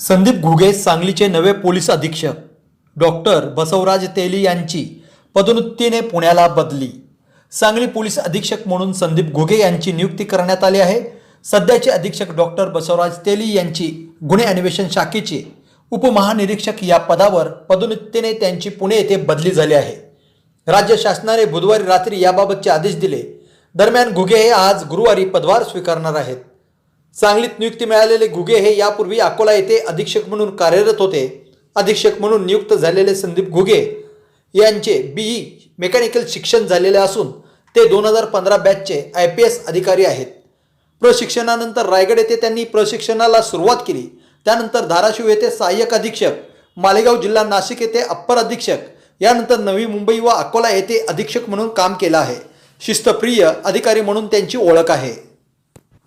संदीप घुगे सांगलीचे नवे पोलीस अधीक्षक. डॉक्टर बसवराज तेली यांची पदोन्नतीने पुण्याला बदली. सांगली पोलीस अधीक्षक म्हणून संदीप घुगे यांची नियुक्ती करण्यात आली आहे. सध्याचे अधीक्षक डॉक्टर बसवराज तेली यांची गुन्हे अन्वेषण शाखेचे उपमहानिरीक्षक या पदावर पदोन्नतीने त्यांची पुणे येथे बदली झाली आहे. राज्य शासनाने बुधवारी रात्री याबाबतचे आदेश दिले. दरम्यान घुगे हे आज गुरुवारी पदभार स्वीकारणार आहेत. सांगलीत नियुक्ती मिळालेले घुगे हे यापूर्वी अकोला येथे अधीक्षक म्हणून कार्यरत होते. अधीक्षक म्हणून नियुक्त झालेले संदीप घुगे यांचे बीई मेकॅनिकल शिक्षण झालेले असून ते दोन हजार पंधरा बॅचचे आय पी एस अधिकारी आहेत. प्रशिक्षणानंतर रायगड येथे त्यांनी प्रशिक्षणाला सुरुवात केली. त्यानंतर धाराशिव येथे सहाय्यक अधीक्षक मालेगाव जिल्हा नाशिक येथे अप्पर अधीक्षक यानंतर नवी मुंबई व अकोला येथे अधीक्षक म्हणून काम केलं आहे. शिस्तप्रिय अधिकारी म्हणून त्यांची ओळख आहे.